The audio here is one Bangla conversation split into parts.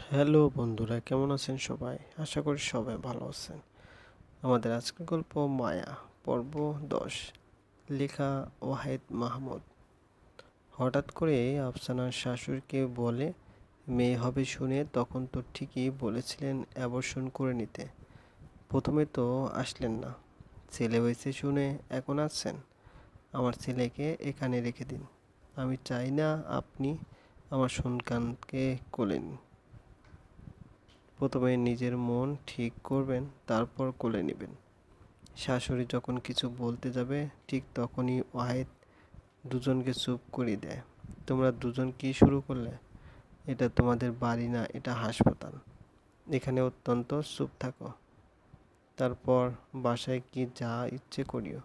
হ্যালো বন্ধুরা, কেমন আছেন সবাই? আশা করি সবাই ভালো আছেন। আমাদের আজকের গল্প মায়া, পর্ব দশ। লেখা ওয়াহেদ মাহমুদ। হঠাৎ করে আফসানার শাশুড়িকে বলে, মেয়ে হবে শুনে তখন তো ঠিকই বলেছিলেন অ্যাবর্ষণ করে নিতে। প্রথমে তো আসলেন না। ছেলে হয়েছে শুনে এখন আসছেন আমার ছেলেকে এখানে রেখে দিন। আমি চাই না আপনি আমার সন্তানকে কোলে নিন। প্রথমে নিজের মন ঠিক করবেন, তারপর কোলে নেবেন। শাশুড়ি যখন কিছু বলতে যাবে, ঠিক তখনই ওয়াহেদ দুজনকে চুপ করে দেয়। তোমরা দুজন কি শুরু করলে? এটা তোমাদের বাড়ি না, এটা হাসপাতাল। এখানে অত্যন্ত চুপ থাকো। তারপর বাসায় কি যা ইচ্ছে করিও।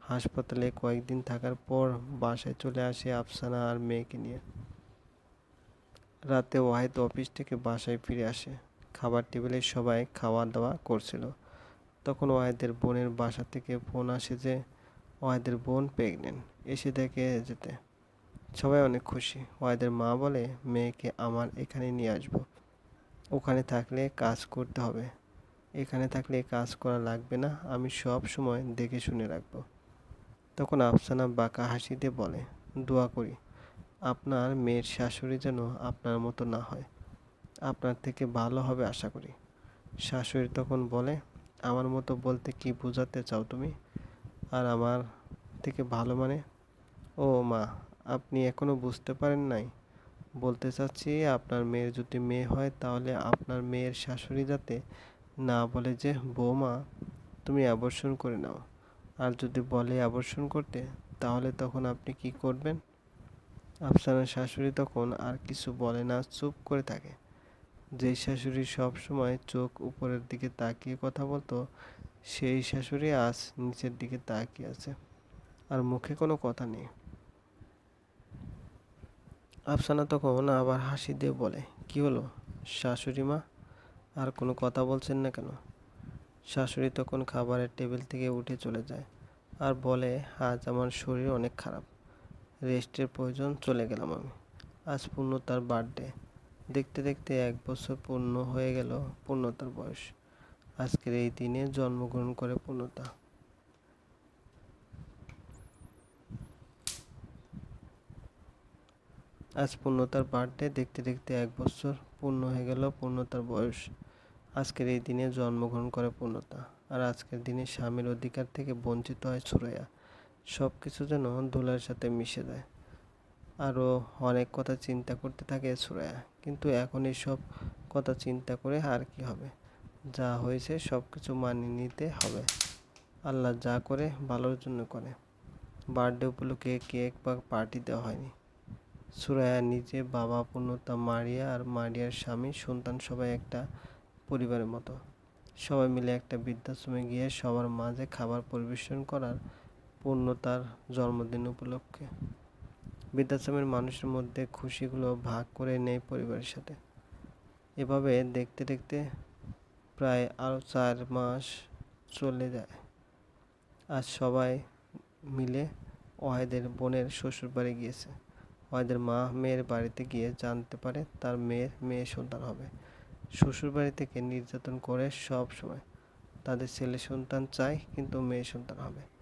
হাসপাতালে কয়েকদিন থাকার পর বাসায় চলে আসে আফসানা আর মেয়েকে নিয়ে। রাতে ওয়াহেদ অফিস থেকে বাসায় ফিরে আসে। খাবার টেবিলে সবাই খাওয়া দাওয়া করছিল। তখন ওয়াহেদের বোনের বাসা থেকে ফোন আসে যে, ওয়াহেদের বোন প্রেগনেন্ট এসে দেখে যেতে। সবাই অনেক খুশি। ওয়াহেদের মা বলে, মেয়েকে আমার এখানে নিয়ে আসব। ওখানে থাকলে কাজ করতে হবে। এখানে থাকলে কাজ করা লাগবে না, আমি সব সময় দেখে শুনে রাখব। তখন আফসানা বাঁকা হাসি দিয়ে বলে, দোয়া করি, আপনার মেয়ের শাশুড়ি যেন আপনার মতো না হয়। আপনার থেকে ভালো হবে আশা করি। শাশুড়ি তখন বলে, আমার মতো বলতে কি বোঝাতে চাও তুমি? আর আমার থেকে ভালো মানে ও মা, আপনি এখনও বুঝতে পারেন নাই। বলতে চাচ্ছি আপনার মেয়ের যদি মেয়ে হয় তাহলে আপনার মেয়ের শাশুড়ি যাতে না বলে যে, বৌমা, তুমি আবর্ষণ করে নাও। আর যদি বলে আবর্ষণ করতে, তাহলে তখন আপনি কি করবেন? আফসানার শাশুড়ি তখন আর কিছু বলে না, চুপ করে থাকে। যেই শাশুড়ি সব সময় চোখ উপরের দিকে তাকিয়ে কথা বলতো, সেই শাশুড়ি আজ নিচের দিকে তাকিয়ে আছে। আর মুখে কোনো কথা নেই। আফসানা তখন আবার হাসি দিয়ে বলে, কি হলো? শাশুড়ি মা, আর কোনো কথা বলছেন না কেন? শাশুড়ি তখন খাবারের টেবিল থেকে উঠে চলে যায় আর বলে, আজ আমার শরীর অনেক খারাপ। রেস্টের প্রয়োজন চলে গেলাম আমি। আজ পূর্ণ তার বার্থডে। দেখতে দেখতে এক বছর পূর্ণ হয়ে গেল পূর্ণতার বয়স। আজকের এই দিনে জন্মগ্রহণ করে পূর্ণতা। আজ পূর্ণতার বার্থডে, দেখতে দেখতে এক বছর পূর্ণ হয়ে গেল পূর্ণতার বয়স। আজকের এই দিনে জন্মগ্রহণ করে পূর্ণতা। আর আজকের দিনে স্বামীর অধিকার থেকে বঞ্চিত হয় সুরাইয়া। সব কিছু যেন দোলার সাথে মিশে যায়। আরও অনেক কথা চিন্তা করতে থাকে সুরায়া কিন্তু এখন এসব কথা চিন্তা করে আর কি হবে? যা হয়েছে সব কিছু মানিয়ে নিতে হবে। আল্লাহ যা করে ভালোর জন্য করে। বার্থডে উপলক্ষে কেক বা পার্টি দেওয়া হয়নি। সুরায়া নিজে বাবা পূর্ণতা মারিয়া আর মারিয়ার স্বামী, সন্তান সবাই একটা পরিবারের মতো। সবাই মিলে একটা বৃদ্ধাশ্রমে গিয়ে সবার মাঝে খাবার পরিবেশন করার পূর্ণতার জন্মদিন উপলক্ষে। বৃদ্ধাশ্রমের মানুষের মধ্যে খুশিগুলো ভাগ করে নেয় পরিবারের সাথে। এভাবে দেখতে দেখতে প্রায় আরও চার মাস চলে যায়। আর সবাই মিলে ওয়াহেদের বোনের শ্বশুর বাড়ি গিয়েছে। ওয়াহেদের মা মেয়ের বাড়িতে গিয়ে জানতে পারে তার মেয়ের মেয়ে সন্তান হবে। শ্বশুর বাড়ি থেকে নির্যাতন করে সব সময়। তাদের ছেলে সন্তান চায়, কিন্তু মেয়ে সন্তান হবে।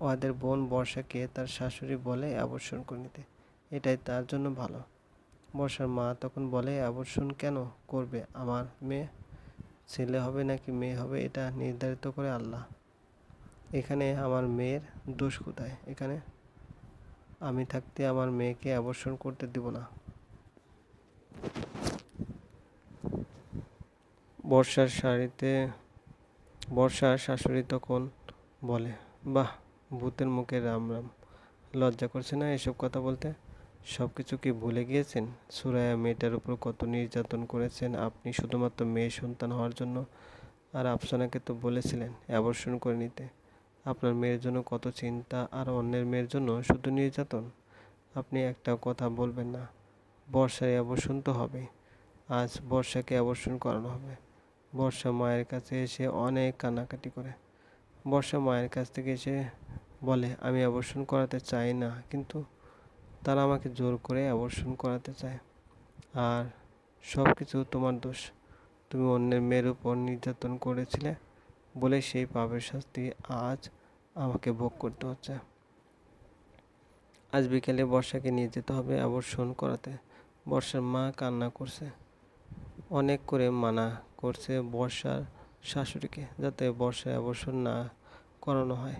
ওদের বোন বর্ষাকে তার শাশুড়ি বলে অ্যাবর্ষণ করে নিতে এটাই তার জন্য ভালো। বর্ষার মা তখন বলে অ্যাবর্ষণ কেন করবে? আমার মেয়ে ছেলে হবে নাকি মেয়ে হবে? এটা নির্ধারিত করে আল্লাহ। এখানে আমার মেয়ের দোষ কোথায়? এখানে আমি থাকতে আমার মেয়েকে অ্যাবর্ষণ করতে দিব না। বর্ষার শাড়িতে, বর্ষার শাশুড়ি তখন বলে, বাহ ভূতের মুখে রাম রাম। লজ্জা করছে না এসব কথা বলতে? সব কিছু কি ভুলে গিয়েছেন? সুরায়া মেয়েটার উপর কত নির্যাতন করেছেন আপনি শুধুমাত্র মেয়ে সন্তান হওয়ার জন্য? আর আফসানাকে তো বলেছিলেন অ্যাবর্ষণ করে নিতে। আপনার মেয়ের জন্য কত চিন্তা আর অন্যের মেয়ের জন্য শুধু নির্যাতন? আপনি একটা কথা বলবেন না। বর্ষায় অ্যাবর্ষণ তো হবে আজ বর্ষাকে অ্যাবর্ষণ করানো হবে। বর্ষা মায়ের কাছে এসে অনেক কান্নাকাটি করে। বর্ষা মায়ের কাছ থেকে এসে বলে, আমি অবর্ষণ করাতে চাই না। কিন্তু তারা আমাকে জোর করে অবর্ষণ করাতে চায়। আর সব কিছু তোমার দোষ। তুমি অন্যের মেয়ের উপর নির্যাতন করেছিলে বলে সেই পাপের শাস্তি আজ আমাকে ভোগ করতে হচ্ছে। আজ বিকেলে বর্ষাকে নিয়ে যেতে হবে আবর্ষণ করাতে। বর্ষার মা কান্না করছে। অনেক করে মানা করছে বর্ষার শাশুড়িকে যাতে বর্ষায় আবর্ষণ না করানো হয়।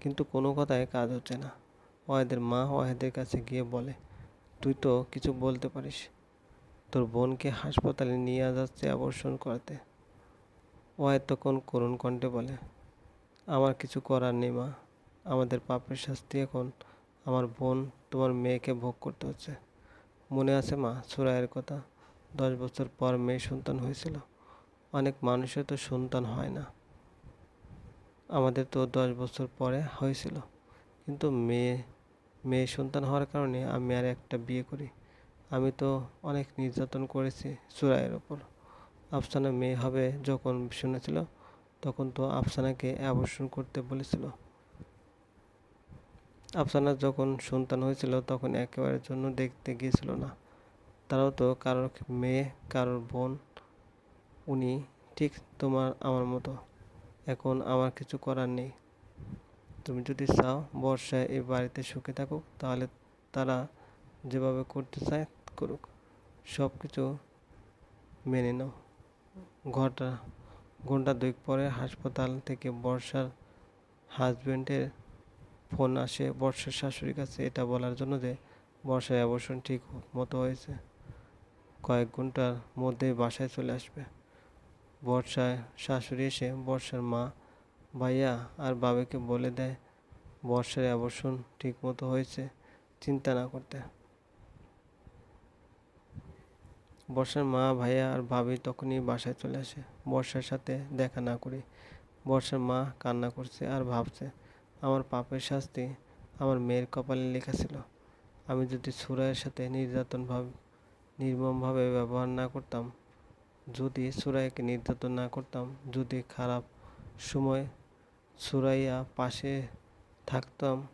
কিন্তু কোনো কথায় কাজ হচ্ছে না। ওয়াহেদের মা ওয়াহেদের কাছে গিয়ে বলে, তুই তো কিছু বলতে পারিস। তোর বোনকে হাসপাতালে নিয়ে যাচ্ছে আবর্ষণ করাতে। ওয়াহেদ তখন করুণ কণ্ঠে বলে, আমার কিছু করার নেই মা। আমাদের পাপের শাস্তি এখন আমার বোন তোমার মেয়েকে ভোগ করতে হচ্ছে। মনে আছে মা সুরায়ের কথা। দশ বছর পর মেয়ে সন্তান হয়েছিল। অনেক মানুষের তো সন্তান হয় না। আমাদের তো দশ বছর পরে হয়েছিল। কিন্তু মেয়ে মেয়ে সন্তান হওয়ার কারণে আমি আর একটা বিয়ে করি। আমি তো অনেক নির্যাতন করেছি সুরায়ের ওপর। আফসানা মেয়ে হবে যখন শুনেছিল, তখন তো আফসানাকে অ্যাবর্ষণ করতে বলেছিল। আফসানার যখন সন্তান হয়েছিল, তখন একেবারে জন্য দেখতে গিয়েছিল না। তারাও তো কারোর মেয়ে, কারোর বোন উনি ঠিক তোমার, আমার মতো। এখন আমার কিছু করার নেই। তুমি যদি চাও বর্ষায় এই বাড়িতে সুখে থাকুক, তাহলে তারা যেভাবে করতে চায় করুক। সব কিছু মেনে নাও। ঘটা ঘণ্টা দুই পরে হাসপাতাল থেকে বর্ষার হাজব্যান্ডের ফোন আসে বর্ষার শাশুড়ির কাছে এটা বলার জন্য যে, বর্ষায় অবসর ঠিক মতো হয়েছে। কয়েক ঘণ্টার মধ্যেই বাসায় চলে আসবে। বর্ষায় শাশুড়ি এসে বর্ষার মা, ভাইয়া আর বাবাকে বলে দেয়, বর্ষার আবর্ষণ ঠিক মতো হয়েছে, চিন্তা না করতে। বর্ষার মা, ভাইয়া আর ভাবি তখনই বাসায় চলে আসে। বর্ষার সাথে দেখা না করে বর্ষার মা কান্না করছে আর ভাবছে, আমার পাপের শাস্তি আমার মেয়ের কপালে লেখা ছিল। আমি যদি সুরায়ের সাথে নির্যাতন ভাব নির্মমভাবে ব্যবহার না করতাম যদি সুরাইকে নির্যাতন না করতাম, যদি খারাপ সময় সুরাইয়া পাশে থাকতাম,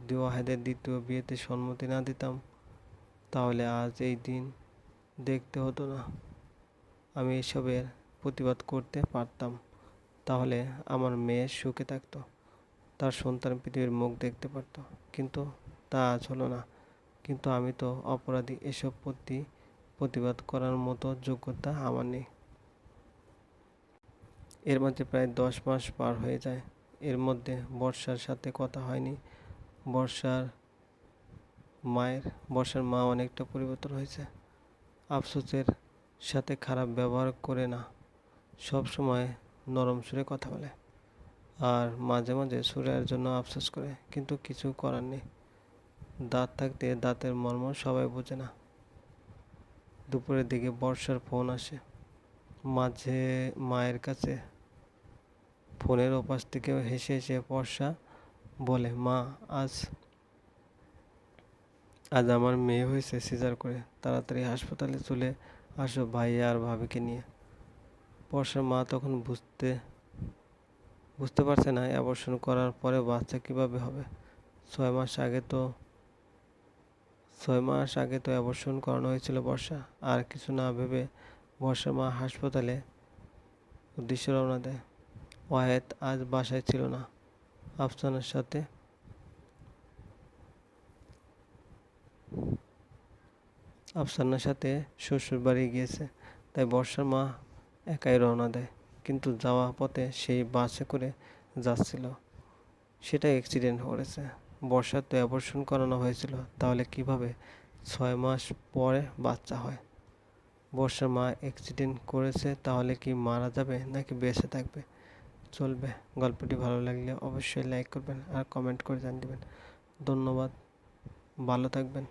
যদি ওয়াহেদের দ্বিতীয় বিয়েতে সম্মতি না দিতাম, তাহলে আজ এই দিন দেখতে হতো না। আমি এসবের প্রতিবাদ করতে পারতাম, তাহলে আমার মেয়ে সুখে থাকতো, তার সন্তান পৃথিবীর মুখ দেখতে পারতো। কিন্তু তা আজ হলো না। কিন্তু আমি তো অপরাধী, এসব প্রতি প্রতিবাদ করার মতো যোগ্যতা আমার নেই। এর মধ্যে প্রায় দশ মাস পার হয়ে যায়। এর মধ্যে বর্ষার সাথে কথা হয়নি। বর্ষার মায়ের, বর্ষার মা অনেকটা পরিবর্তন হয়েছে। আফসোসের সাথে খারাপ ব্যবহার করে না। সব সময় নরম সুরে কথা বলে। আর মাঝে মাঝে সুরের জন্য আফসোস করে, কিন্তু কিছু করার নেই। দাঁত থাকতে দাঁতের মর্ম সবাই বোঝে না। দুপুরের দিকে বর্ষার ফোন আসে। মাঝে মায়ের কাছে ফোনের ওপাশ থেকে হেসে হেসে বর্ষা বলে, মা, আজ আজ আমার মেয়ে হয়েছে সিজার করে। তাড়াতাড়ি হাসপাতালে চলে আসো ভাই আর ভাবিকে নিয়ে। বর্ষার মা তখন বুঝতে বুঝতে পারছে না অ্যাবর্শন করার পরে বাচ্চা কীভাবে হবে? ছয় মাস আগে তো ছয় মাস আগে তো অ্যাবর্শন করানো হয়েছিল বর্ষা। আর কিছু না ভেবে বর্ষা মা হাসপাতালে উদ্দেশ্যে রওনা দেয়। ওয়াহেদ আজ বাসায় ছিল না। আফসানের সাথে আফসানের সাথে শ্বশুর বাড়ি গিয়েছে, তাই বর্ষার মা একাই রওনা দেয়। কিন্তু যাওয়া পথে সেই বাসে করে যাচ্ছিল। সেটা অ্যাক্সিডেন্ট করেছে বর্ষার তো অ্যাবর্শন করানো হয়েছিল, তাহলে কীভাবে ছয় মাস পরে বাচ্চা হয়? বর্ষা মা অ্যাক্সিডেন্ট করেছে, তাহলে কি মারা যাবে নাকি বেঁচে থাকবে? চলবে। গল্পটি ভালো লাগলে অবশ্যই লাইক করবেন আর কমেন্ট করে জানিয়ে দেবেন। ধন্যবাদ। ভালো থাকবেন।